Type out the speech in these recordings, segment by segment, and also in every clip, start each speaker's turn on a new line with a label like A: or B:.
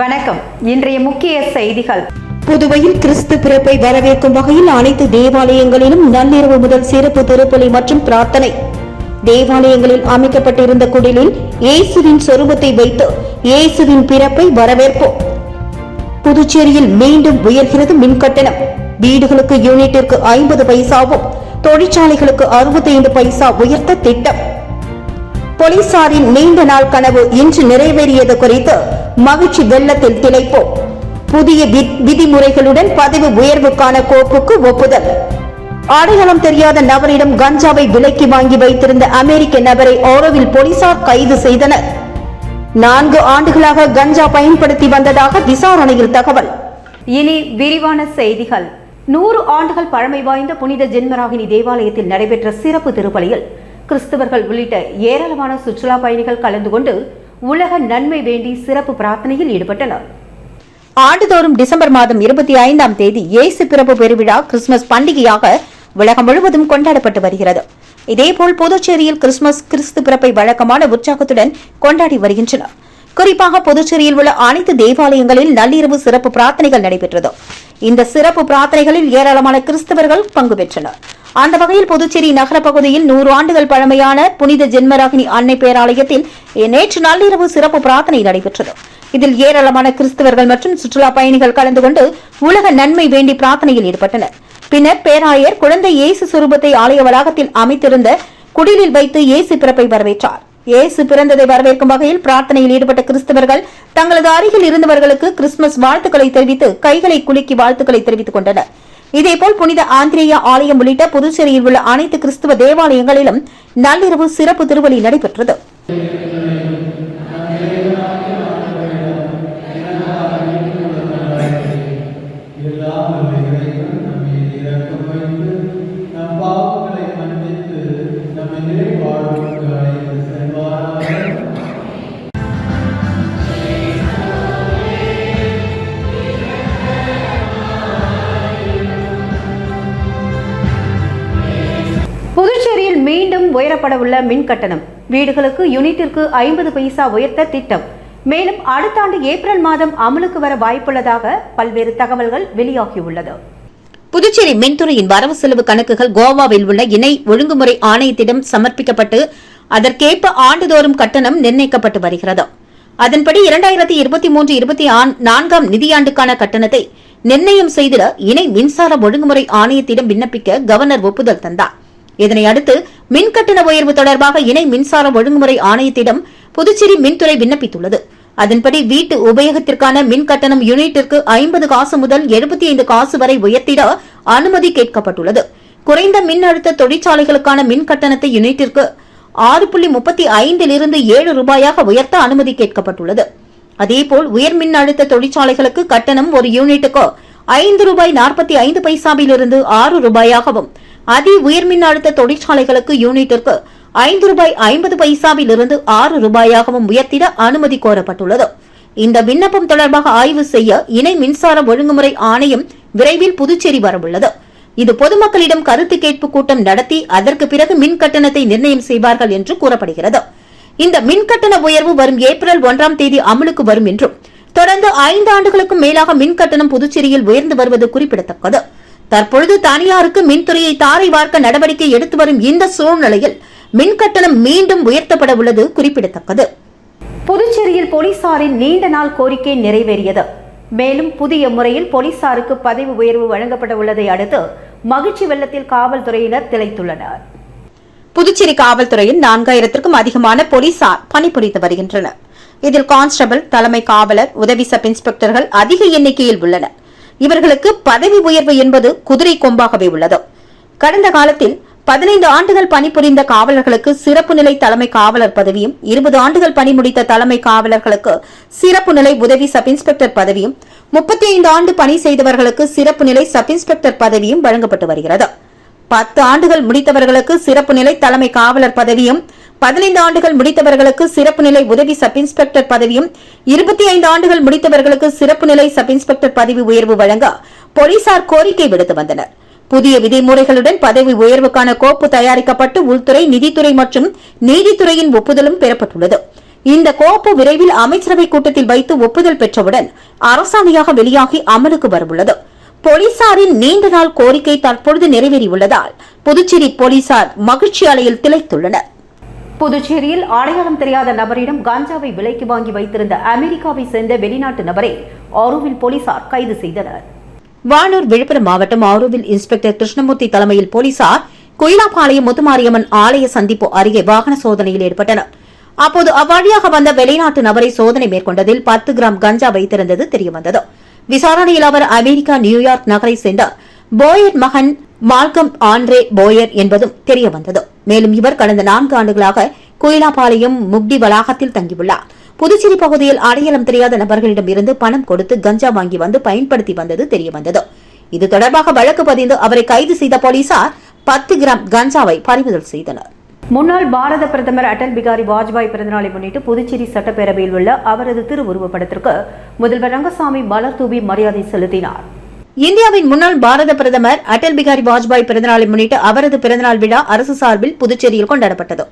A: வணக்கம். இன்றைய முக்கிய செய்திகள்.
B: புதுவையில் கிறிஸ்து பிறப்பை வரவேற்கும் வகையில் அனைத்து தேவாலயங்களிலும் நள்ளிரவு முதல் சிறப்பு திருப்பலி மற்றும் பிரார்த்தனை. தேவாலயங்களில் அமைக்கப்பட்டிருந்த குடிலில் இயேசுவின் சொரூபத்தை வைத்து இயேசுவின் பிறப்பை வரவேற்போம். புதுச்சேரியில் மீண்டும் உயர்கிறது மின் கட்டணம் வீடுகளுக்கு யூனிட்டிற்கு ஐம்பது பைசாவும் தொழிற்சாலைகளுக்கு அறுபத்தைந்து பைசா உயர்த்த திட்டம். போலீசாரின் நீண்ட நாள் கனவு இன்று நிறைவேறியது குறித்து மகிழ்ச்சி வெள்ளத்தில் திளைப்போம். புதிய விதிமுறைகளுடன் பதவி உயர்வுக்கான கோப்புக்கு ஒப்புதல். அடையாளம் தெரியாத நபரிடம் கஞ்சாவை விலைக்கு வாங்கி வைத்திருந்த அமெரிக்க நபரை ஓரோவில் போலீசார் கைது செய்தனர். நான்கு ஆண்டுகளாக கஞ்சா பயன்படுத்தி வந்ததாக விசாரணையில் தகவல்.
A: இனி விரிவான செய்திகள். நூறு ஆண்டுகள் பழமை வாய்ந்த புனித ஜென்மராகினி தேவாலயத்தில் நடைபெற்ற சிறப்பு திருப்பலியில் கிறிஸ்தவர்கள் உள்ளிட்ட ஏராளமான சுற்றுலா பயணிகள் கலந்து கொண்டு உலக நன்மை வேண்டி சிறப்பு பிரார்த்தனையில் ஈடுபட்டனர்.
B: ஆண்டுதோறும் டிசம்பர் மாதம் இருபத்தி ஐந்தாம் தேதி இயேசு பிறப்பு பெருவிழா கிறிஸ்துமஸ் பண்டிகையாக உலகம் முழுவதும் கொண்டாடப்பட்டு வருகிறது. இதேபோல் புதுச்சேரியில் கிறிஸ்துமஸ் கிறிஸ்து பிறப்பை வழக்கமான உற்சாகத்துடன் கொண்டாடி வருகின்றனர். குறிப்பாக புதுச்சேரியில் உள்ள அனைத்து தேவாலயங்களில் நள்ளிரவு சிறப்பு பிரார்த்தனைகள் நடைபெற்றது. இந்த சிறப்பு பிரார்த்தனைகளில் ஏராளமான கிறிஸ்தவர்கள் பங்கு பெற்றனர். அந்த வகையில் புதுச்சேரி நகர பகுதியில் நூறு ஆண்டுகள் பழமையான புனித ஜென்மராகினி அன்னை பேராலயத்தில் நேற்று நள்ளிரவு சிறப்பு பிரார்த்தனை நடைபெற்றது. இதில் ஏராளமான கிறிஸ்தவர்கள் மற்றும் சுற்றுலா பயணிகள் கலந்து கொண்டு உலக நன்மை வேண்டி பிரார்த்தனையில் ஈடுபட்டனர். பின்னர் பேராயர் குழந்தை இயேசு சுரூபத்தை ஆலய வளாகத்தில் அமைத்திருந்த குடிலில் வைத்து இயேசு பிறப்பை வரவேற்றார். இயேசு பிறந்ததை வரவேற்கும் வகையில் பிரார்த்தனையில் ஈடுபட்ட கிறிஸ்தவர்கள் தங்களது அருகில் இருந்தவர்களுக்கு கிறிஸ்துமஸ் வாழ்த்துக்களை தெரிவித்து கைகளை குலுக்கி வாழ்த்துக்களை தெரிவித்துக் கொண்டனர். இதேபோல் புனித ஆந்திரேயா ஆலயம் உள்ளிட்ட புதுச்சேரியில் உள்ள அனைத்து கிறிஸ்துவ தேவாலயங்களிலும் நள்ளிரவு சிறப்பு திருவலி நடைபெற்றது.
A: மீண்டும் உள்ள மின் கட்டணம். வீடுகளுக்கு யூனிட்டிற்கு ஐம்பது பைசா உயர்த்த திட்டம். மேலும் அடுத்த ஆண்டு ஏப்ரல் மாதம் அமலுக்கு வர வாய்ப்புள்ளதாக பல்வேறு தகவல்கள் வெளியாகியுள்ளது.
B: புதுச்சேரி மின்துறையின் வரவு செலவு கணக்குகள் கோவாவில் உள்ள இணை ஒழுங்குமுறை ஆணையத்திடம் சமர்ப்பிக்கப்பட்டு அதற்கேற்ப ஆண்டுதோறும் கட்டணம் நிர்ணயிக்கப்பட்டு வருகிறது. அதன்படி இரண்டாயிரத்தி இருபத்தி மூன்று இருபத்தி நான்காம் நிதியாண்டுக்கான கட்டணத்தை நிர்ணயம் செய்திட இணை மின்சார ஒழுங்குமுறை ஆணையத்திடம் விண்ணப்பிக்க கவர்னர் ஒப்புதல் தந்தார். இதனை அடுத்து மின் கட்டண உயர்வு தொடர்பாக இணை மின்சார ஒழுங்குமுறை ஆணையத்திடம் புதுச்சேரி மின்துறை விண்ணப்பித்துள்ளது. அதன்படி வீட்டு உபயோகத்திற்கான மின் கட்டணம் யூனிட்டிற்கு ஐம்பது காசு முதல் எழுபத்தி ஐந்து காசு வரை உயர்த்திட அனுமதி கேட்கப்பட்டுள்ளது. குறைந்த மின் அழுத்த தொழிற்சாலைகளுக்கான மின் கட்டணத்தை யூனிட்டிற்கு ஆறு புள்ளி முப்பத்தி ஐந்திலிருந்து ஏழு ரூபாயாக உயர்த்த அனுமதி கேட்கப்பட்டுள்ளது. அதேபோல் உயர் மின் அழுத்த தொழிற்சாலைகளுக்கு கட்டணம் ஒரு யூனிட்டுக்கு ஐந்து ரூபாய் நாற்பத்தி ஐந்து பைசாவிலிருந்து ஆறு ரூபாயாகவும் அதி உயர் மின் அழுத்த தொழிற்சாலைகளுக்கு யூனிட்டிற்கு ஐந்து ரூபாய் ஐம்பது பைசாவிலிருந்து ஆறு ரூபாயாகவும் உயர்த்திட அனுமதி கோரப்பட்டுள்ளது. இந்த விண்ணப்பம் தொடர்பாக ஆய்வு செய்ய இணை மின்சார ஒழுங்குமுறை ஆணையம் விரைவில் புதுச்சேரி வரவுள்ளது. இது பொதுமக்களிடம் கருத்து கேட்பு கூட்டம் நடத்தி அதற்கு பிறகு மின் கட்டணத்தை நிர்ணயம் செய்வார்கள் என்று கூறப்படுகிறது. இந்த மின் கட்டண உயர்வு வரும் ஏப்ரல் ஒன்றாம் தேதி அமலுக்கு வரும் என்றும் தொடர்ந்து ஐந்து ஆண்டுகளுக்கும் மேலாக மின் கட்டணம் புதுச்சேரியில் உயர்ந்து வருவது குறிப்பிடத்தக்கது. தற்பொழுது தனியாருக்கு மின்துறையை தாரை வார்க்க நடவடிக்கை எடுத்து வரும் இந்த சூழ்நிலையில் மின் கட்டணம் மீண்டும் உயர்த்தப்பட உள்ளது குறிப்பிடத்தக்கது.
A: புதுச்சேரியில் போலீசாரின் நீண்ட நாள் கோரிக்கை நிறைவேறியது. மேலும் புதிய முறையில் போலீசாருக்கு பதவி உயர்வு வழங்கப்பட உள்ளதை அடுத்து மகிழ்ச்சி வெள்ளத்தில் காவல்துறையினர் திளைத்துள்ளனர்.
B: புதுச்சேரி காவல்துறையில் நான்காயிரத்திற்கும் அதிகமான போலீசார் பணிபுரிந்து வருகின்றனர். இதில் கான்ஸ்டபிள் தலைமை காவலர் உதவி சப் இன்ஸ்பெக்டர்கள் அதிக எண்ணிக்கையில் உள்ளனர். இவர்களுக்கு பதவி உயர்வு என்பது குதிரை கொம்பாகவே உள்ளது. கடந்த காலத்தில் பதினைந்து ஆண்டுகள் பணிபுரிந்த காவலர்களுக்கு சிறப்பு நிலை தலைமை காவலர் பதவியும் இருபது ஆண்டுகள் பணி முடித்த தலைமை காவலர்களுக்கு சிறப்பு நிலை உதவி சப் இன்ஸ்பெக்டர் பதவியும் முப்பத்தி ஐந்து ஆண்டு பணி செய்தவர்களுக்கு சிறப்பு நிலை சப் இன்ஸ்பெக்டர் பதவியும் வழங்கப்பட்டு வருகிறது. பத்து ஆண்டுகள் முடித்தவர்களுக்கு சிறப்பு நிலை தலைமை காவலர் பதவியும் பதினைந்து ஆண்டுகள் முடித்தவர்களுக்கு சிறப்பு நிலை உதவி சப் இன்ஸ்பெக்டர் பதவியும் இருபத்தி ஐந்து ஆண்டுகள் முடித்தவர்களுக்கு சிறப்பு நிலை சப் இன்ஸ்பெக்டர் பதவி உயர்வு வழங்க போலீசார் கோரிக்கை விடுத்து வந்தனர். புதிய விதிமுறைகளுடன் பதவி உயர்வுக்கான கோப்பு தயாரிக்கப்பட்டு உள்துறை நிதித்துறை மற்றும் நீதித்துறையின் ஒப்புதலும் பெறப்பட்டுள்ளது. இந்த கோப்பு விரைவில் அமைச்சரவை கூட்டத்தில் வைத்து ஒப்புதல் பெற்றவுடன் அரசாணையாக வெளியாகி அமலுக்கு வரவுள்ளது. போலீசாரின் நீண்ட நாள் கோரிக்கை தற்பொழுது நிறைவேறியுள்ளதால் புதுச்சேரி போலீசார் மகிழ்ச்சி அலையில் திளைத்துள்ளனா்
A: புதுச்சேரியில் அடையாளம் தெரியாத நபரிடம் கஞ்சாவை விலைக்கு வாங்கி வைத்திருந்த அமெரிக்காவை சேர்ந்த வெளிநாட்டு நபரை ஆரோவில் போலீசார் கைது செய்தனர்.
B: வானூர் விழுப்புரம் மாவட்டம் ஆரோவில் இன்ஸ்பெக்டர் கிருஷ்ணமூர்த்தி தலைமையில் போலீசார் குயிலாப்பாளையம் முத்துமாரியம்மன் ஆலய சந்திப்பு அருகே வாகன சோதனையில் ஈடுபட்டனர் அப்போது அவ்வழியாக வந்த வெளிநாட்டு நபரை சோதனை மேற்கொண்டதில் பத்து கிராம் கஞ்சா வைத்திருந்தது தெரியவந்தது. விசாரணையில் அவர் அமெரிக்கா நியூயார்க் நகரை சேர்ந்த போயர் மகன் மால்கம் ஆண்ட்ரே போயர் என்பதும் தெரியவந்தது. மேலும் இவர் கடந்த நான்கு ஆண்டுகளாக கோயிலாபாளையம் முக்டி வளாகத்தில் தங்கியுள்ளார். புதுச்சேரி பகுதியில் அடையாளம் தெரியாத நபர்களிடம் இருந்து பணம் கொடுத்து கஞ்சா வாங்கி வந்து பயன்படுத்தி வந்தது தெரியவந்தது இது தொடர்பாக வழக்கு பதிந்து அவரை கைது செய்த போலீசார் பத்து கிராம் கஞ்சாவை பறிமுதல் செய்தனர்.
A: முன்னாள் பாரத பிரதமர் அடல் பிகாரி வாஜ்பாய் பிறந்தநாளை முன்னிட்டு புதுச்சேரி சட்டப்பேரவையில் உள்ள அவரது திருவுருவப் படத்திற்கு முதல்வர் ரங்கசாமி மலர் தூவி மரியாதை செலுத்தினார்.
B: இந்தியாவின் முன்னாள் பாரத பிரதமர் அடல் பிகாரி வாஜ்பாய் பிறந்தநாளை முன்னிட்டு அவரது பிறந்தநாள் விழா அரசு சார்பில் புதுச்சேரியில் கொண்டாடப்பட்டது.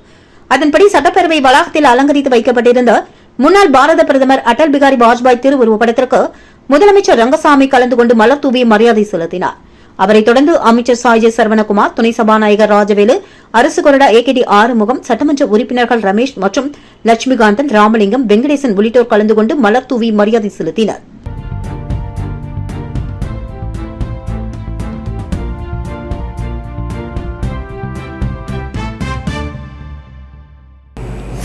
B: அதன்படி சட்டப்பேரவை வளாகத்தில் அலங்கரித்து வைக்கப்பட்டிருந்த முன்னாள் பாரத பிரதமர் அடல் பிகாரி வாஜ்பாய் திருவுருவப்படத்திற்கு முதலமைச்சர் ரங்கசாமி கலந்து கொண்டு மலர் தூவி மரியாதை செலுத்தினார். அவரைத் தொடர்ந்து அமைச்சர் சாய்ஜே சரவணகுமார் துணை சபாநாயகர் ராஜவேலு அரசு கொறடா ஏகேடி ஆறுமுகம் சட்டமன்ற உறுப்பினர்கள் ரமேஷ் மற்றும் லட்சுமிகாந்தன் ராமலிங்கம் வெங்கடேசன் உள்ளிட்டோர் கலந்து கொண்டு மலர் தூவி மரியாதை செலுத்தினர்.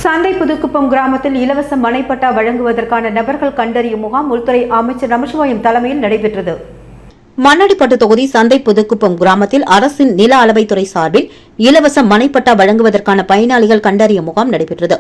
A: சந்தை புதுக்குப்பம் கிராமத்தில் இலவச மனைப்பட்டா வழங்குவதற்கான நபர்கள் கண்டறியும் முகாம் உள்துறை அமைச்சர் நமச்சிவாயம் தலைமையில் நடைபெற்றது.
B: மண்ணடிப்பட்டு தொகுதி சந்தை புதுக்குப்பம் கிராமத்தில் அரசின் நில அளவைத்துறை சார்பில் இலவச மனைப்பட்டா வழங்குவதற்கான பயனாளிகள் கண்டறிய முகாம் நடைபெற்றது.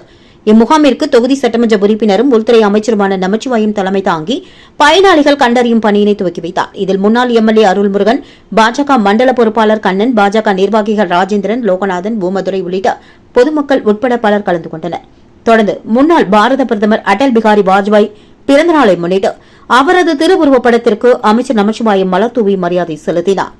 B: இம்முகாமிற்கு தொகுதி சட்டமன்ற உறுப்பினரும் உள்துறை அமைச்சருமான நமச்சிவாயம் தலைமை தாங்கி பயனாளிகள் கண்டறியும் பணியினை துவக்கி வைத்தார். இதில் முன்னாள் எம்எல்ஏ அருள்முருகன் பாஜக மண்டல பொறுப்பாளர் கண்ணன் பாஜக நிர்வாகிகள் ராஜேந்திரன் லோகநாதன் பூமதுரை உள்ளிட்ட பொதுமக்கள் உட்பட பலர் கலந்து கொண்டனர். தொடர்ந்து முன்னாள் பாரத பிரதமர் அடல் பிகாரி வாஜ்பாய் பிறந்தநாளை முன்னிட்டு அவரது திருவுருவப் படத்திற்கு அமைச்சர் நமச்சிவாயம் மலர் தூவி மரியாதை செலுத்தினார்.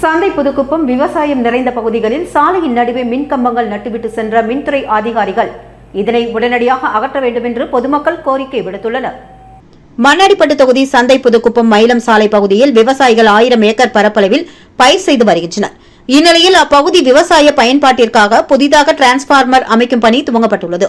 A: சந்தை புதுக்குப்பம் விவசாயம் நிறைந்த பகுதிகளில் சாலையின் நடுவே மின் கம்பங்கள் நட்டுவிட்டு சென்ற மின்துறை அதிகாரிகள் இதனை உடனடியாக அகற்ற வேண்டும் என்று பொதுமக்கள் கோரிக்கை விடுத்துள்ளனர்.
B: மண்ணடிப்பட்டு தொகுதி சந்தை புதுக்குப்பம் மயிலம் சாலை பகுதியில் விவசாயிகள் ஆயிரம் ஏக்கர் பரப்பளவில் பயிர் செய்து வருகின்றனர். இந்நிலையில் அப்பகுதி விவசாய பயன்பாட்டிற்காக புதிதாக டிரான்ஸ்பார்மர் அமைக்கும் பணி துவங்கப்பட்டுள்ளது.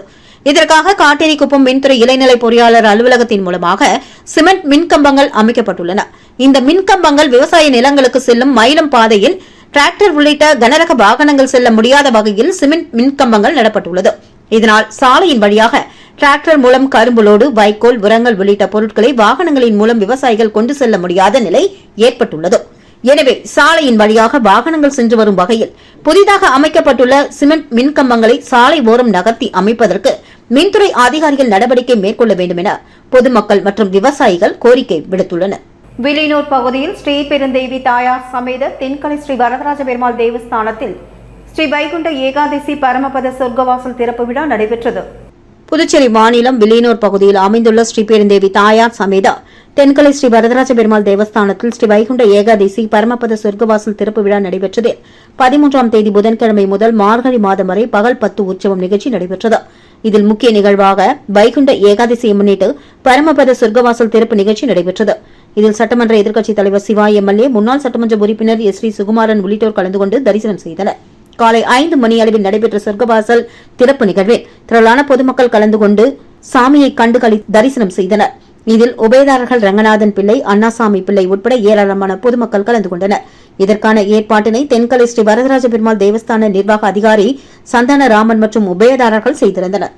B: இதற்காக காட்டேரிக்குப்பம் மின்துறை இளைநிலை பொறியாளர் அலுவலகத்தின் மூலமாக சிமெண்ட் மின்கம்பங்கள் அமைக்கப்பட்டுள்ளன. இந்த மின்கம்பங்கள் விவசாய நிலங்களுக்கு செல்லும் மயிலம் பாதையில் டிராக்டர் உள்ளிட்ட கனரக வாகனங்கள் செல்ல முடியாத வகையில் சிமெண்ட் மின்கம்பங்கள் நடப்பட்டுள்ளது. இதனால் சாலையின் வழியாக டிராக்டர் மூலம் கரும்புலோடு வைக்கோல் உரங்கள் உள்ளிட்ட பொருட்களை வாகனங்களின் மூலம் விவசாயிகள் கொண்டு செல்ல முடியாத நிலை ஏற்பட்டுள்ளது. எனவே சாலையின் வழியாக வாகனங்கள் சென்று வரும் வகையில் புதிதாக அமைக்கப்பட்டுள்ள சிமெண்ட் மின்கம்பங்களை சாலை ஓரம் நகர்த்தி அமைப்பதற்கு மின்துறை அதிகாரிகள் நடவடிக்கை மேற்கொள்ள வேண்டும் என பொதுமக்கள் மற்றும் விவசாயிகள் கோரிக்கை விடுத்துள்ளனர்.
A: வில்லியனூர் பகுதியில் ஸ்ரீ பெருந்தேவி தாயார் சமேத தென்கலை ஸ்ரீ வரதராஜ பெருமாள் தேவஸ்தானத்தில் ஸ்ரீ வைகுண்ட ஏகாதசி பரமபத சொர்க்கவாசல் திறப்பு விழா நடைபெற்றது.
B: புதுச்சேரி மாநிலம் வில்லியனூர் பகுதியில் அமைந்துள்ள ஸ்ரீபெருந்தேவி தாயார் சமேத தென்கலை ஸ்ரீ வரதராஜ பெருமாள் தேவஸ்தானத்தில் ஸ்ரீ வைகுண்ட ஏகாதசி பரமபத சொர்க்கவாசல் திறப்பு விழா நடைபெற்றதில் பதிமூன்றாம் தேதி புதன்கிழமை முதல் மார்கழி மாதம் வரை பகல் பத்து உற்சவம் நிகழ்ச்சி நடைபெற்றது. இதில் முக்கிய நிகழ்வாக வைகுண்ட ஏகாதசியை முன்னிட்டு பரமபத சொர்க்கவாசல் திறப்பு நிகழ்ச்சி நடைபெற்றது. இதில் சட்டமன்ற எதிர்க்கட்சித் தலைவர் சிவா எம்எல்ஏ முன்னாள் சட்டமன்ற உறுப்பினர் எஸ் ஸ்ரீ சுகுமாரன் உள்ளிட்டோர் கலந்து கொண்டு தரிசனம் செய்தனர். காலை ஐந்து மணி அளவில் நடைபெற்ற சொர்க்கவாசல் திறப்பு நிகழ்வில் திரளான பொதுமக்கள் கலந்து கொண்டு சாமியை கண்டு களி தரிசனம் செய்தனர். இதில் உபயதாரர்கள் ரங்கநாதன் பிள்ளை அண்ணாசாமி பிள்ளை உட்பட ஏராளமான பொதுமக்கள் கலந்து கொண்டனர். இதற்கான ஏற்பாட்டினை தென்கலை ஸ்ரீ வரதராஜ பெருமாள் தேவஸ்தான நிர்வாக அதிகாரி சந்தான ராமன் மற்றும் உபயதாரர்கள் செய்திருந்தனர்.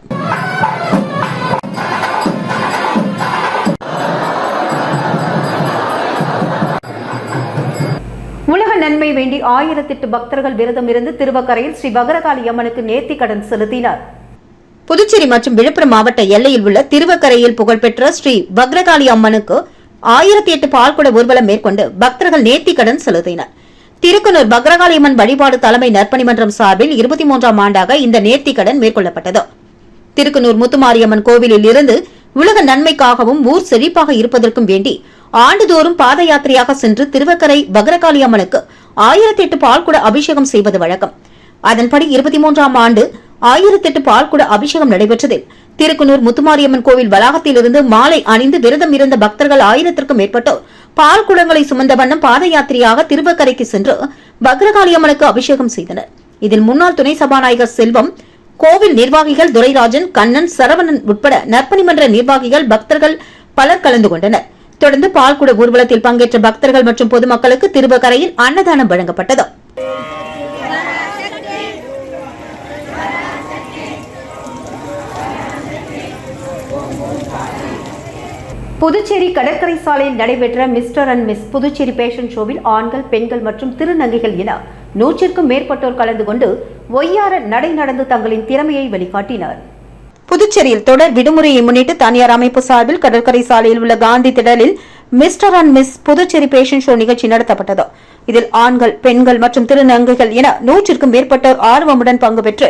A: திருப்பை வேண்டி ஆயிரத்தெட்டு பக்தர்கள் விரதம் இருந்து திருவக்கரையில் ஸ்ரீ பகரகாளி அம்மனுக்கு நேர்த்தி கடன் செலுத்தினர்.
B: புதுச்சேரி மற்றும் விழுப்புரம் மாவட்ட எல்லையில் உள்ள திருவக்கரையில் புகழ்பெற்ற ஸ்ரீ பக்ரகாளி அம்மனுக்கு ஆயிரத்தி எட்டு பால்குட ஊர்வலம் மேற்கொண்டு பக்தர்கள் நேர்த்திக்கடன் செலுத்தினர். திருக்குனூர் பக்ரகாளி அம்மன் வழிபாடு தலைமை நற்பணிமன்றம் சார்பில் இருபத்தி மூன்றாம் ஆண்டாக இந்த நேர்த்திக்கடன் மேற்கொள்ளப்பட்டது. திருக்குனூர் முத்துமாரியம்மன் கோவிலில் இருந்து உலக நன்மைக்காகவும் ஊர் செழிப்பாக இருப்பதற்கும் வேண்டி ஆண்டுதோறும் பாத யாத்திரையாக சென்று திருவக்கரை பக்ரகாளி அம்மனுக்கு ஆயிரத்தி எட்டு பால்குட அபிஷேகம் செய்வது வழக்கம். அதன்படி இருபத்தி மூன்றாம் ஆண்டு ஆயிரத்தி எட்டு பால்குட அபிஷேகம் நடைபெற்றதில் திருக்குனூர் முத்துமாரியம்மன் கோவில் வளாகத்திலிருந்து மாலை அணிந்து விரதம் இருந்த பக்தர்கள் ஆயிரத்திற்கும் மேற்பட்டோர் பால் குடங்களை சுமந்த வண்ணம் பாத யாத்திரையாக திருவக்கரைக்கு சென்று பக்ரகாளியம்மனுக்கு அபிஷேகம் செய்தனர். இதில் முன்னாள் துணை சபாநாயகர் செல்வம் கோவில் நிர்வாகிகள் துரைராஜன் கண்ணன் சரவணன் உட்பட நற்பணி மன்ற நிர்வாகிகள் பக்தர்கள் பலர் கலந்து கொண்டனர். தொடர்ந்து பால்குட ஊர்வலத்தில் பங்கேற்ற பக்தர்கள் மற்றும் பொதுமக்களுக்கு திருவக்கரையில் அன்னதானம் வழங்கப்பட்டது.
A: புதுச்சேரி கடற்கரை சாலையில் நடைபெற்ற mister and miss Puducherry fashion ஷோவில் ஆண்கள் பெண்கள் மற்றும் திருநங்கைகள் என நூற்றிற்கும் மேற்பட்டோர் கலந்து கொண்டு ஒய்யார நடை நடந்து தங்களின் திறமையை வெளிக்காட்டினர்.
B: புதுச்சேரியில் தொடர் விடுமுறையை முன்னிட்டு தனியார் அமைப்பு சார்பில் கடற்கரை சாலையில் உள்ள காந்தி திடலில் mister and miss Puducherry fashion show நிகழ்ச்சி நடத்தப்பட்டது. இதில் ஆண்கள் பெண்கள் மற்றும் திருநங்கைகள் என நூற்றிற்கும் மேற்பட்டோர் ஆர்வமுடன் பங்கு பெற்று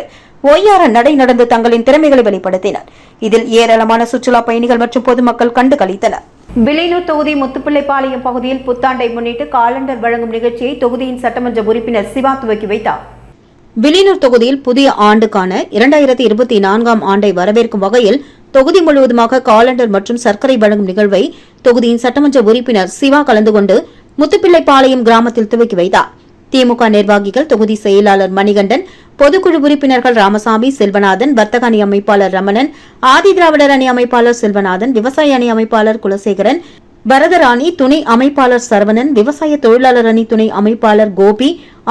B: ஒய்யார நடை நடந்து தங்களின் திறமைகளை வெளிப்படுத்தினர். இதில் ஏராளமான சுற்றுலா பயணிகள் மற்றும் பொதுமக்கள் கண்டு கழித்தனர்
A: வில்லியனூர் தொகுதி முத்துப்பிள்ளைப்பாளையம் பகுதியில் புத்தாண்டை முன்னிட்டு காலண்டர் வழங்கும் நிகழ்ச்சியை தொகுதியின் சட்டமன்ற உறுப்பினர் சிவா துவக்கி வைத்தார்.
B: வில்லியனூர் தொகுதியில் புதிய ஆண்டுக்கான இரண்டாயிரத்தி இருபத்தி நான்காம் ஆண்டை வரவேற்கும் வகையில் தொகுதி முழுவதுமாக காலண்டர் மற்றும் சர்க்கரை வழங்கும் நிகழ்வை தொகுதியின் சட்டமன்ற உறுப்பினர் சிவா கலந்து கொண்டு முத்துப்பிள்ளைப்பாளையம் கிராமத்தில் துவக்கி வைத்தார். திமுக நிர்வாகிகள் தொகுதி செயலாளர் மணிகண்டன் பொதுக்குழு உறுப்பினர்கள் ராமசாமி செல்வநாதன் வர்த்தக அணி அமைப்பாளர் ரமணன் ஆதி திராவிடர் அணி அமைப்பாளர் செல்வநாதன் விவசாய அணி அமைப்பாளர் குலசேகரன் வரதராணி துணை அமைப்பாளர் சரவணன் விவசாய தொழிலாளர் அணி துணை அமைப்பாளர் கோபி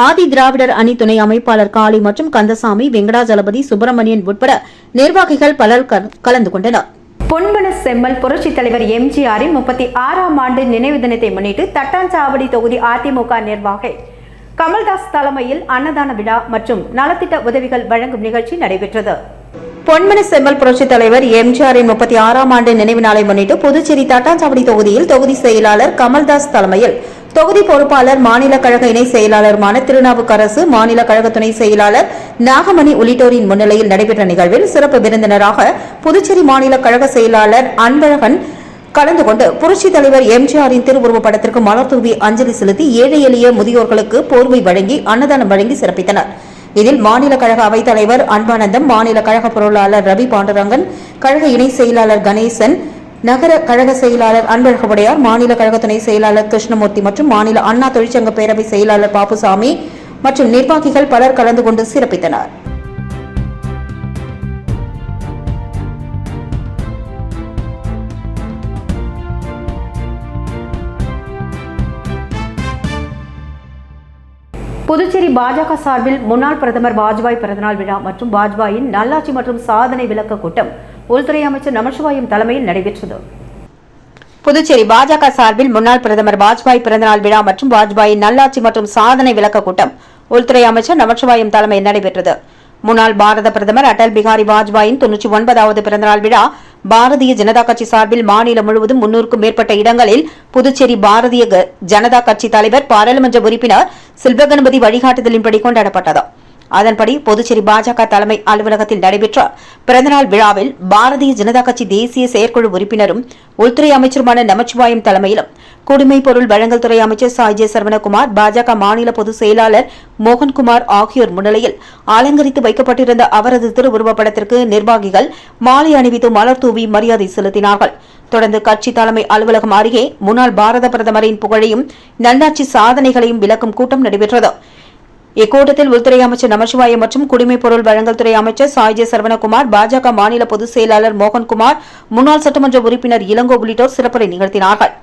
B: ஆதி திராவிடர் அணி துணை அமைப்பாளர் காளி மற்றும் கந்தசாமி வெங்கடாஜலபதி சுப்பிரமணியன் உட்பட நிர்வாகிகள் பலர் கலந்து கொண்டனர்.
A: பொன்பன செம்மல் புரட்சித் தலைவர் எம்ஜிஆரின் முப்பத்தி ஆறாம் ஆண்டு நினைவு தினத்தை முன்னிட்டு தட்டாஞ்சாவடி தொகுதி அதிமுக நிர்வாகி கமல்தாஸ் தலைமையில் அன்னதான விழா மற்றும் நலத்திட்ட உதவிகள் வழங்கும் நிகழ்ச்சி நடைபெற்றது.
B: பொன்மன செம்மல் புரட்சித் தலைவர் எம்ஜிஆரின் முப்பத்தி ஆறாம் ஆண்டு நினைவு நாளை முன்னிட்டு புதுச்சேரி தட்டாஞ்சாவடி தொகுதியில் தொகுதி செயலாளர் கமல்தாஸ் தலைமையில் தொகுதி பொறுப்பாளர் மாநில கழக இணை செயலாளருமான திருநாவுக்கரசு மாநில கழக துணை செயலாளர் நாகமணி உள்ளிட்டோரின் முன்னிலையில் நடைபெற்ற நிகழ்வில் சிறப்பு விருந்தினராக புதுச்சேரி மாநில கழக செயலாளர் அன்பழகன் கலந்து கொண்டு புரட்சித் தலைவர் எம்ஜிஆரின் திருவுருவப் படத்திற்கு மலர் தூவி அஞ்சலி செலுத்தி ஏழை எளிய முதியோர்களுக்கு போர்வை வழங்கி அன்னதானம் வழங்கி சிறப்பித்தனர். இதில் மாநில கழக அவைத் தலைவர் அன்பானந்தம் மாநில கழக பொருளாளர் ரவி பாண்டரங்கன் கழக இணை செயலாளர் கணேசன் நகர கழக செயலாளர் அன்பழகவுடையார் மாநில கழக துணை செயலாளர் கிருஷ்ணமூர்த்தி மற்றும் மாநில அண்ணா தொழிற்சங்க பேரவை செயலாளர் பாப்புசாமி மற்றும் நிர்வாகிகள் பலர் கலந்து கொண்டு சிறப்பித்தனர்.
A: புதுச்சேரி பாஜக சார்பில் முன்னாள் பிரதமர் வாஜ்பாய் பிறந்தநாள் விழா மற்றும் வாஜ்பாயின் நல்லாட்சி மற்றும் சாதனை விளக்க கூட்டம் உள்துறை அமைச்சர் நமச்சிவாயம் தலைமையில் நடைபெற்றது.
B: புதுச்சேரி பாஜக சார்பில் முன்னாள் பிரதமர் வாஜ்பாய் பிறந்தநாள் விழா மற்றும் வாஜ்பாயின் நல்லாட்சி மற்றும் சாதனை விளக்க கூட்டம் உள்துறை அமைச்சர் நமச்சிவாயம் தலைமையில் நடைபெற்றது. முன்னாள் பாரத பிரதமர் அடல் பிகாரி வாஜ்பாயின் தொன்னூற்றி ஒன்பதாவது பிறந்தநாள் விழா பாரதிய ஜனதா கட்சி சார்பில் மாநிலம் முழுவதும் முன்னூறுக்கும் மேற்பட்ட இடங்களில் புதுச்சேரி பாரதிய க- ஜனதா கட்சி தலைவர் பாராளுமன்ற உறுப்பினர் செல்வகணபதி வழிகாட்டுதலின்படி கொண்டாடப்பட்டது. அதன்படி புதுச்சேரி பாஜக தலைமை அலுவலகத்தில் நடைபெற்ற பிறந்தநாள் விழாவில் பாரதிய ஜனதா கட்சி தேசிய செயற்குழு உறுப்பினரும் உள்துறை அமைச்சருமான நமச்சிவாயம் தலைமையிலும் குடிமை பொருள் வழங்கல் துறை அமைச்சர் சாய் சரவணகுமார் பாஜக மாநில பொதுச் செயலாளர் மோகன்குமார் ஆகியோர் முன்னிலையில் அலங்கரித்து வைக்கப்பட்டிருந்த அவரது திருவுருவப்படத்திற்கு நிர்வாகிகள் மாலை அணிவித்து மலர் தூவி மரியாதை செலுத்தினார்கள். தொடர்ந்து கட்சி தலைமை அலுவலகம் அருகே முன்னாள் பாரத பிரதமரின் புகழையும் நல்லாட்சி சாதனைகளையும் விளக்கும் கூட்டம் நடைபெற்றது. இக்கூட்டத்தில் உள்துறை அமைச்சர் நமசிவாயம் மற்றும் குடிமைப் பொருள் வழங்கல் துறை அமைச்சர் சாய்ஜே சரவணகுமார் பாஜக மாநில பொதுச் செயலாளர் மோகன்குமார் முன்னாள் சட்டமன்ற உறுப்பினர் இளங்கோ உள்ளிட்டோர் சிறப்புரை நிகழ்த்தினார்கள்.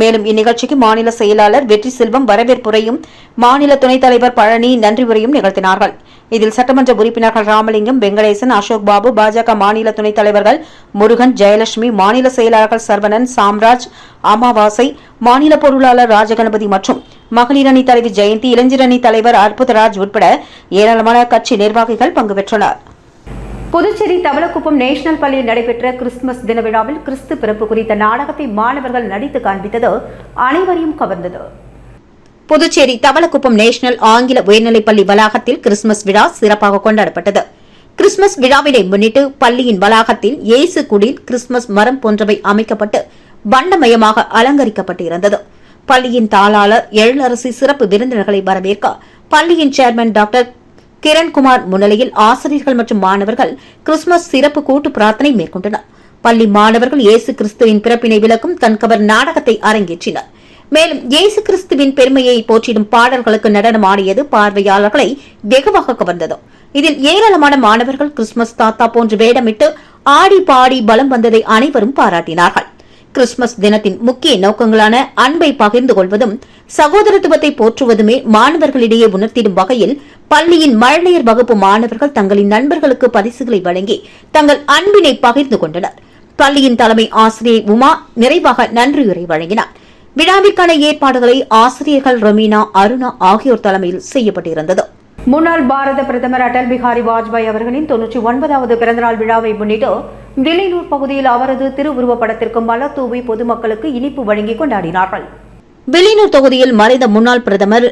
B: மேலும் இந்நிகழ்ச்சிக்கு மாநில செயலாளர் வெற்றி செல்வம் வரவேற்புரையும் மாநில துணைத் தலைவர் பழனி நன்றி உரையும் நிகழ்த்தினார்கள். இதில் சட்டமன்ற உறுப்பினர்கள் ராமலிங்கம் வெங்கடேசன் அசோக் பாபு பாஜக மாநில துணைத் தலைவர்கள் முருகன் ஜெயலட்சுமி மாநில செயலாளர்கள் சரவணன் சாம்ராஜ் அமாவாசை மாநில பொருளாளர் ராஜகணபதி மற்றும் மகளிர் அணி தலைவி ஜெயந்தி இளைஞர் அணி தலைவர் அற்புதராஜ் உட்பட ஏராளமான கட்சி நிர்வாகிகள் பங்கு பெற்றனர்.
A: புதுச்சேரி தவளக்குப்பம் நேஷனல் பள்ளியில் நடைபெற்ற கிறிஸ்துமஸ் தின விழாவில் கிறிஸ்து பிறப்பு குறித்த நாடகத்தை மாணவர்கள் நடித்து காண்பித்தது அனைவரையும் கவர்ந்தது.
B: புதுச்சேரி தவளக்குப்பம் நேஷனல் ஆங்கில உயர்நிலைப்பள்ளி வளாகத்தில் கிறிஸ்துமஸ் விழா சிறப்பாக கொண்டாடப்பட்டது. கிறிஸ்துமஸ் விழாவினை முன்னிட்டு பள்ளியின் வளாகத்தில் இயேசு குடில் கிறிஸ்துமஸ் மரம் போன்றவை அமைக்கப்பட்டு வண்ணமயமாக அலங்கரிக்கப்பட்டிருந்தது. பள்ளியின் தாளாளர் எழிலரசி சிறப்பு விருந்தினர்களை வரவேற்க பள்ளியின் சேர்மன் டாக்டர் கிரண்குமார் முன்னிலையில் ஆசிரியர்கள் மற்றும் மாணவர்கள் கிறிஸ்துமஸ் சிறப்பு கூட்டு பிரார்த்தனை மேற்கொண்டனர். பள்ளி மாணவர்கள் இயேசு கிறிஸ்துவின் பிறப்பினை விளக்கும் தன்கவர் நாடகத்தை அரங்கேற்றினர். மேலும் இயேசு கிறிஸ்துவின் பெருமையை போற்றிடும் பாடல்களுக்கு நடனம் ஆடியது பார்வையாளர்களை வெகுவாக கவர்ந்தது. இதில் ஏராளமான மாணவர்கள் கிறிஸ்துமஸ் தாத்தா போன்று வேடமிட்டு ஆடி பாடி பலம் வந்ததை அனைவரும் பாராட்டினார்கள். கிறிஸ்துமஸ் தினத்தின் முக்கிய நோக்கங்களான அன்பை பகிர்ந்து கொள்வதும் சகோதரத்துவத்தை போற்றுவதுமே மாணவர்களிடையே உணர்த்திடும் வகையில் பள்ளியின் மழலையர் வகுப்பு மாணவர்கள் தங்களின் நண்பர்களுக்கு பரிசுகளை வழங்கி தங்கள் அன்பினை பகிர்ந்து கொண்டனர். பள்ளியின் தலைமை ஆசிரியை உமா நிறைவாக நன்றியுரை வழங்கினார். விழாவிற்கான ஏற்பாடுகளை ஆசிரியர்கள் ரொமீனா அருணா ஆகியோர் தலைமையில் செய்யப்பட்டிருந்தது.
A: முன்னாள் பாரத பிரதமர் அடல் பிகாரி வாஜ்பாய் அவர்களின் தொன்னூற்றி ஒன்பதாவது பிறந்தநாள் விழாவை முன்னிட்டு வில்லியனூர் பகுதியில் அவரது திருவுருவப்படத்திற்கு மலர் தூவி பொதுமக்களுக்கு இனிப்பு வழங்கி கொண்டாடினார்கள்.
B: வில்லியனூர் தொகுதியில் மறைந்த முன்னாள் பிரதமர்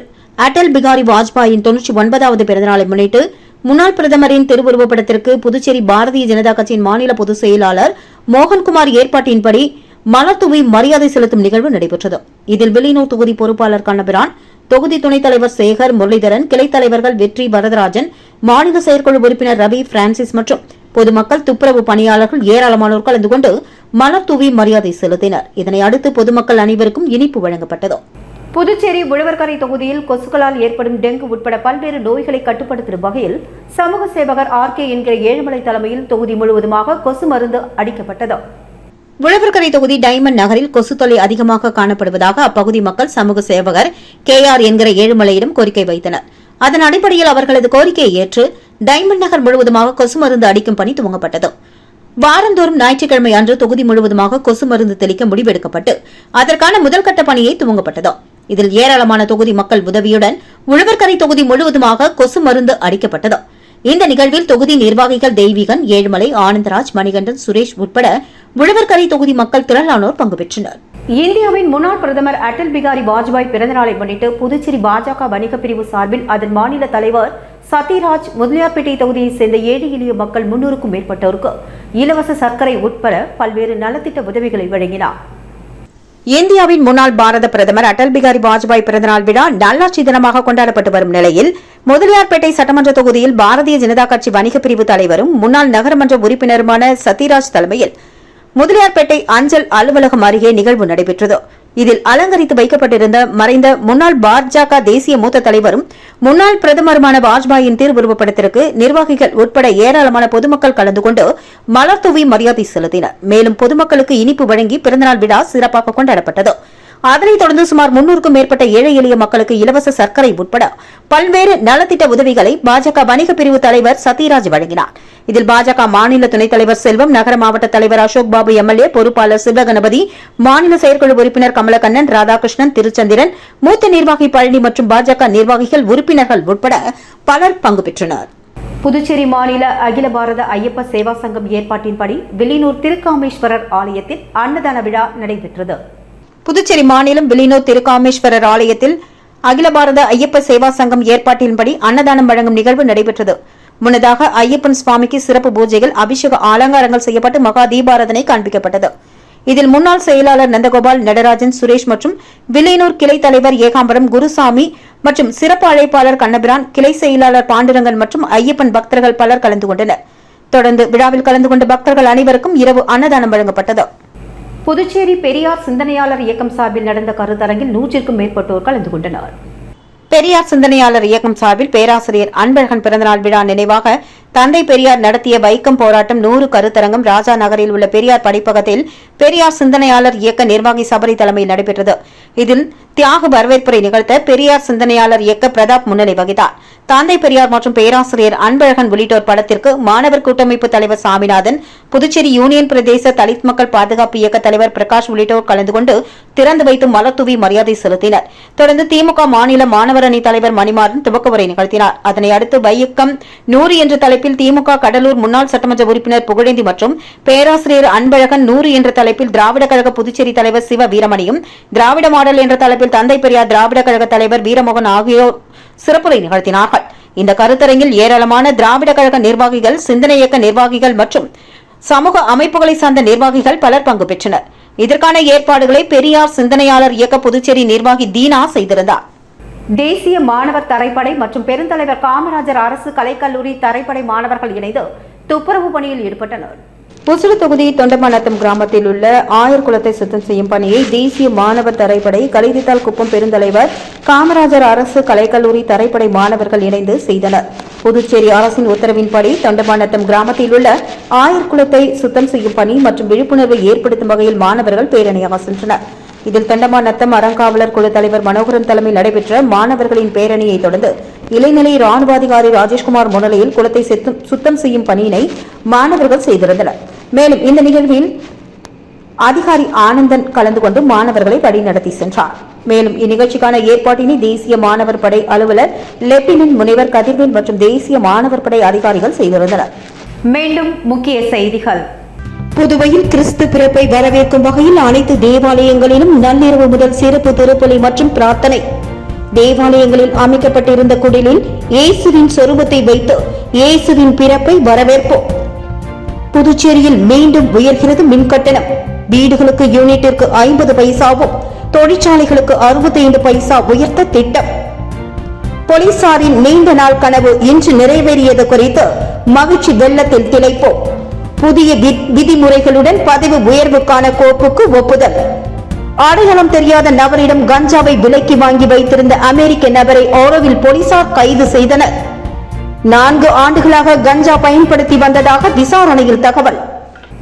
B: அடல் பிகாரி வாஜ்பாயின் தொன்னூற்றி ஒன்பதாவது பிறந்தநாளை முன்னிட்டு முன்னாள் பிரதமரின் திருவுருவப்படத்திற்கு புதுச்சேரி பாரதிய ஜனதா கட்சியின் மாநில பொதுச் செயலாளர் மோகன்குமார் ஏற்பாட்டின்படி மலர்தூவி மரியாதை செலுத்தும் நிகழ்வு நடைபெற்றது. இதில் வில்லியனூர் தொகுதி பொறுப்பாளர் கண்ணபிரான் தொகுதி துணைத் தலைவர் சேகர் முரளிதரன் கிளைத் தலைவர்கள் வெற்றி வரதராஜன் மாநில செயற்குழு உறுப்பினர் ரவி பிரான்சிஸ் மற்றும் பொதுமக்கள் துப்புரவு பணியாளர்கள் ஏராளமானோர் கலந்து கொண்டு மலர் தூவி மரியாதை செலுத்தினர். இதனை அடுத்து பொதுமக்கள் அனைவருக்கும் இனிப்பு வழங்கப்பட்டது.
A: புதுச்சேரி உழவர்கரை தொகுதியில் கொசுக்களால் ஏற்படும் டெங்கு உட்பட பல்வேறு நோய்களை கட்டுப்படுத்தும் வகையில் சமூக சேவகர் ஆர் கே என்கிற ஏழுமலை தலைமையில் தொகுதி முழுவதுமாக கொசு மருந்து அடிக்கப்பட்டது.
B: உழவர்கரை தொகுதி டைமண்ட் நகரில் கொசு தொல்லை அதிகமாக காணப்படுவதாக அப்பகுதி மக்கள் சமூக சேவகர் கே ஆர் என்கிற ஏழுமலையிடம் கோரிக்கை வைத்தனர். அதன் அடிப்படையில் அவர்களது கோரிக்கையை ஏற்று டைமண்ட் நகர் முழுவதுமாக கொசு மருந்து அடிக்கும் பணி துவங்கப்பட்டது. வாரந்தோறும் ஞாயிற்றுக்கிழமை அன்று தொகுதி முழுவதுமாக கொசு மருந்து தெளிக்க முடிவெடுக்கப்பட்டு அதற்கான முதல்கட்ட பணியை துவங்கப்பட்டது. இதில் ஏராளமான தொகுதி மக்கள் உதவியுடன் உழவர்கரை தொகுதி முழுவதுமாக கொசு மருந்து அடிக்கப்பட்டது. இந்த நிகழ்வில் தொகுதி நிர்வாகிகள் தெய்வீகன் ஏழுமலை ஆனந்தராஜ் மணிகண்டன் சுரேஷ் உட்பட உழவர்கரை தொகுதி மக்கள் திரளானோர் பங்கு பெற்றனர்.
A: இந்தியாவின் முன்னாள் பிரதமர் அடல் பிகாரி வாஜ்பாய் பிறந்தநாளை முன்னிட்டு புதுச்சேரி பாஜக வணிக பிரிவு சார்பில் அதன் மாநில தலைவர் சத்யராஜ் முதலியார்பேட்டை தொகுதியைச் சேர்ந்த ஏழை எளிய மக்கள் முன்னூறுக்கும் மேற்பட்டோருக்கு இலவச சர்க்கரை உட்பட பல்வேறு நலத்திட்ட உதவிகளை வழங்கினார்.
B: இந்தியாவின் முன்னாள் பாரத பிரதமர் அடல் பிகாரி வாஜ்பாய் பிறந்தநாள் விழா நல்லாட்சி தினமாக கொண்டாடப்பட்டு வரும் நிலையில் முதலியார்பேட்டை சட்டமன்ற தொகுதியில் பாரதிய ஜனதா கட்சி வணிக பிரிவு தலைவரும் முன்னாள் நகரமன்ற உறுப்பினருமான சத்யராஜ் தலைமையில் முதலியார்பேட்டை அஞ்சல் அலுவலகம் அருகே நிகழ்வு நடைபெற்றது. இதில் அலங்கரித்து வைக்கப்பட்டிருந்த மறைந்த முன்னாள் பாஜக தேசிய மூத்த தலைவரும் முன்னாள் பிரதமருமான வாஜ்பாயின் திருவுருவப்படத்திற்கு நிர்வாகிகள் உட்பட ஏராளமான பொதுமக்கள் கலந்து கொண்டு மலர் தூவி மரியாதை செலுத்தினர். மேலும் பொதுமக்களுக்கு இனிப்பு வழங்கி பிறந்தநாள் விழா சிறப்பாக கொண்டாடப்பட்டது. அதனைத் தொடர்ந்து சுமார் முன்னூறுக்கும் மேற்பட்ட ஏழை எளிய மக்களுக்கு இலவச சர்க்கரை உட்பட பல்வேறு நலத்திட்ட உதவிகளை பாஜக வணிக பிரிவு தலைவர் சத்யராஜ் வழங்கினார். இதில் பாஜக மாநில துணைத் தலைவர் செல்வம் நகர மாவட்ட தலைவர் அசோக் பாபு எம்எல்ஏ பொறுப்பாளர் சிவகணபதி மாநில செயற்குழு உறுப்பினர் கமலக்கண்ணன் ராதாகிருஷ்ணன் திருச்சந்திரன் மூத்த நிர்வாகி பழனி மற்றும் பாஜக நிர்வாகிகள் உறுப்பினர்கள் உட்பட பலர் பங்கு பெற்றனர்.
A: புதுச்சேரி மாநில அகில பாரத ஐயப்ப சேவா சங்கம் ஏற்பாட்டின்படி வில்லியனூர் திருக்காமேஸ்வரர் ஆலயத்தில் அன்னதான விழா நடைபெற்றது.
B: புதுச்சேரி மாநிலம் வில்லியனூர் திருகாமேஸ்வரர் ஆலயத்தில் அகில பாரத ஐயப்ப சேவா சங்கம் ஏற்பாட்டின்படி அன்னதானம் வழங்கும் நிகழ்வு நடைபெற்றது. முன்னதாக ஐயப்பன் சுவாமிக்கு சிறப்பு பூஜைகள் அபிஷேக அலங்காரங்கள் செய்யப்பட்டு மகா தீபாரதனை காண்பிக்கப்பட்டது. இதில் முன்னாள் செயலாளர் நந்தகோபால் நடராஜன் சுரேஷ் மற்றும் வில்லியனூர் கிளை தலைவர் ஏகாம்பரம் குருசாமி மற்றும் சிறப்பு அழைப்பாளர் கண்ணபிரான் கிளை செயலாளர் பாண்டுரங்கன் மற்றும் ஐயப்பன் பக்தர்கள் பலர் கலந்து கொண்டனர். தொடர்ந்து விழாவில் கலந்து கொண்ட பக்தர்கள் அனைவருக்கும் இரவு அன்னதானம் வழங்கப்பட்டது.
A: புதுச்சேரி பெரியார் சிந்தனையாளர் இயக்கம் சார்பில் நடந்த கருத்தரங்கில் நூற்றிற்கும் மேற்பட்டோர் கலந்து கொண்டனர்.
B: பெரியார் சிந்தனையாளர் இயக்கம் சார்பில் பேராசிரியர் அன்பழகன் பிறந்தநாள் விழா நினைவாக தந்தை பெரியார் நடத்திய வைக்கம் போராட்டம் நூறு கருத்தரங்கம் ராஜா நகரில் உள்ள பெரியார் படிப்பகத்தில் பெரியார் சிந்தனையாளர் இயக்க நிர்வாகி சபரி தலைமையில் நடைபெற்றது. இதில் தியாக வரவேற்புரை நிகழ்த்த பெரியார் சிந்தனையாளர் இயக்க பிரதாப் முன்னிலை வகித்தார். தந்தை பெரியார் மற்றும் பேராசிரியர் அன்பழகன் உள்ளிட்டோர் படத்திற்கு மாணவர் கூட்டமைப்பு தலைவர் சாமிநாதன் புதுச்சேரி யூனியன் பிரதேச தலித் மக்கள் பாதுகாப்பு இயக்க தலைவர் பிரகாஷ் உள்ளிட்டோர் கலந்து கொண்டு திறந்து வைத்து மலர்தூவி மரியாதை செலுத்தினர். தொடர்ந்து திமுக மாநில மாணவர் அணி தலைவர் மணிமாறன் துவக்க உரை நிகழ்த்தினார். அதனை அடுத்து வையக்கம் நூறு என்ற தலைப்பில் திமுக கடலூர் முன்னாள் சட்டமன்ற உறுப்பினர் புகழேந்தி மற்றும் பேராசிரியர் அன்பழகன் நூறு என்ற தலைப்பில் திராவிட கழக புதுச்சேரி தலைவர் சிவ வீரமணியும் திராவிட மாடல் என்ற தலைப்பில் தந்தை பெரியார் திராவிட கழக தலைவர் வீரமோகன் ஆகியோர் சிறப்புரை நிகழ்த்தினார்கள். இந்த கருத்தரங்கில் ஏராளமான திராவிட கழக நிர்வாகிகள் சிந்தனை இயக்க நிர்வாகிகள் மற்றும் சமூக அமைப்புகளை சார்ந்த நிர்வாகிகள் பலர் பங்கு பெற்றனர். இதற்கான ஏற்பாடுகளை பெரியார் சிந்தனையாளர் இயக்க புதுச்சேரி நிர்வாகி தீனா செய்திருந்தார்.
A: தேசிய மாணவர் தரைப்படை மற்றும் பெருந்தலைவர் காமராஜர் அரசு கலைக்கல்லூரி தரைப்படை மாணவர்கள் இணைந்து துப்புரவு பணியில் ஈடுபட்டனர்.
B: புசுடு தொகுதி தொண்டமநத்தம் கிராமத்தில் உள்ள ஆயர் குளத்தை சுத்தம் செய்யும் பணியை தேசிய மாணவர் தரைப்படை கலைதித்தால் குப்பம் பெருந்தலைவர் காமராஜர் அரசு கலைக்கல்லூரி தரைப்படை மாணவர்கள் இணைந்து செய்தனர். புதுச்சேரி அரசின் உத்தரவின்படி தொண்டமாநத்தம் கிராமத்தில் உள்ள ஆயர்குளத்தை சுத்தம் செய்யும் பணி மற்றும் விழிப்புணர்வை ஏற்படுத்தும் வகையில் மாணவர்கள் பேரணியாக சென்றனர். இதில் தொண்டமாநத்தம் அறங்காவலர் குழு தலைவர் மனோகரன் தலைமையில் நடைபெற்ற மாணவர்களின் பேரணியை தொடர்ந்து இளைநிலை ராணுவாதிகாரி ராஜேஷ்குமார் முன்னிலையில் குளத்தை சுத்தம்- சுத்தம் செய்யும் பணியினை மாணவர்கள் செய்திருந்தனர். மேலும் இந்த நிகழ்வில் அதிகாரி ஆனந்தன் கலந்து கொண்டு மாணவர்களை வழிநடத்தி சென்றார். மேலும் இந்நிகழ்ச்சிக்கான ஏற்பாட்டினை தேசிய மாணவர் படை அலுவலர் லெப்டினன்ட் முனைவர் கதிர்வேல் மற்றும் தேசிய மாணவர் படை அதிகாரிகள் செய்திருந்தனர்.
A: மீண்டும் முக்கிய செய்திகள்.
B: புதுவையில் கிறிஸ்து பிறப்பை வரவேற்கும் வகையில் அனைத்து தேவாலயங்களிலும் நள்ளிரவு முதல் சிறப்பு திருப்பலி மற்றும் பிரார்த்தனை. தேவாலயங்களில் அமைக்கப்பட்டிருந்த குடிலில் இயேசுவின் சொரூபத்தை வைத்து இயேசுவின் பிறப்பை வரவேற்போம். புதுச்சேரியில் மீண்டும் உயர்கிறது மின் கட்டணம். வீடுகளுக்கு யூனிட்டிற்கு ஐம்பது பைசாவும் தொழிற்சாலைகளுக்கு அறுபத்தைந்து பைசா உயர்த்த திட்டம். போலீசாரின் நீண்ட நாள் கனவு இன்று நிறைவேறியது குறித்து மகிழ்ச்சி வெள்ளத்தில் திளைப்போம். புதிய விதிமுறைகளுடன் பதவி உயர்வுக்கான கோப்புக்கு ஒப்புதல். அடையாளம் தெரியாத நபரிடம் கஞ்சாவை விலக்கி வாங்கி வைத்திருந்த அமெரிக்க நபரை ஓரோவில் போலீசார் கைது செய்தனர். நான்கு ஆண்டுகளாக கஞ்சா பயன்படுத்தி வந்ததாக விசாரணையில் தகவல்.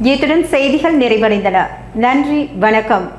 A: இத்துடன் செய்திகள் நிறைவடைந்தன. நன்றி வணக்கம்.